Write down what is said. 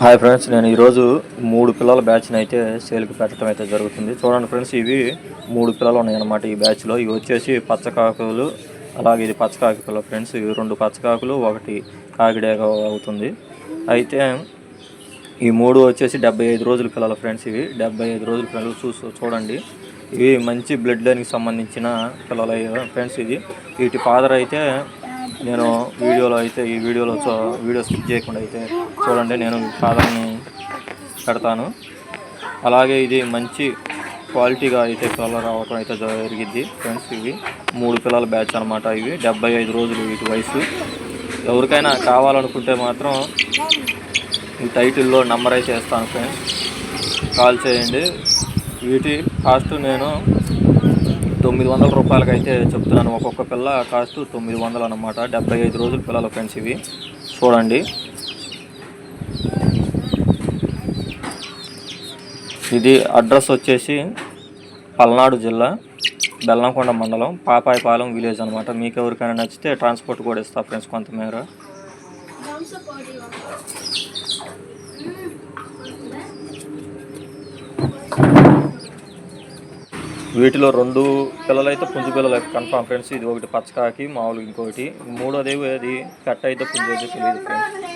Hi friends నేను ఈరోజు మూడు పిల్లల బ్యాచ్ని అయితే సేల్కి పెట్టడం అయితే జరుగుతుంది. చూడండి ఫ్రెండ్స్ ఇవి మూడు పిల్లలు ఉన్నాయి అన్నమాట ఈ బ్యాచ్లో ఇవి వచ్చేసి పచ్చకాకులు అలాగే ఇది పచ్చకాకి పిల్ల ఫ్రెండ్స్ ఇవి రెండు పచ్చకాకులు ఒకటి కాకిడేగ అవుతుంది. అయితే ఈ మూడు వచ్చేసి డెబ్బై ఐదు రోజుల పిల్లల ఫ్రెండ్స్ ఇవి. డెబ్బై ఐదు రోజుల పిల్లలు చూసు చూడండి. ఇవి మంచి బ్లడ్ లైన్కి సంబంధించిన పిల్లలు ఫ్రెండ్స్ ఇది వీటి ఫాదర్ అయితే నేను వీడియోలో అయితే ఈ వీడియోలో చూ- వీడియో స్కిప్ చేయకుండా అయితే చూడండి నేను ఫాదర్ని పెడతాను. అలాగే ఇది మంచి క్వాలిటీగా అయితే పిల్లలు రావటం అయితే జరిగిద్ది. ఫ్రెండ్స్ ఇవి మూడు పిల్లల బ్యాచ్ అనమాట ఇవి. డెబ్బై ఐదు రోజులు వీటి వయసు. ఎవరికైనా కావాలనుకుంటే మాత్రం ఈ టైటిల్లో నంబర్ అయితే వేస్తాను ఫ్రెండ్స్. కాల్ చేయండి. వీటి కాస్ట్ నేను తొమ్మిది వందల రూపాయలకి అయితే చెప్తున్నాను. ఒక్కొక్క పిల్ల కాస్ట్ తొమ్మిది వందలు అనమాట డెబ్బై ఐదు రోజులు పిల్లలు ఫ్రెండ్స్ ఇవి. చూడండి. ఇది అడ్రస్ వచ్చేసి పల్నాడు జిల్లా బెల్లంకొండ మండలం పాపాయపాలెం విలేజ్ అనమాట మీకు ఎవరికైనా నచ్చితే ట్రాన్స్పోర్ట్ కూడా ఇస్తా ఫ్రెండ్స్ కొంతమేర. వీటిలో రెండు పిల్లలు అయితే పుంజు పిల్లలు అయితే కన్ఫామ్ ఫ్రెండ్స్ ఇది ఒకటి పచ్చకాకి మామూలు ఇంకొకటి. మూడోది అది కట్ అయితే పుంజు అయితే తెలియదు ఫ్రెండ్స్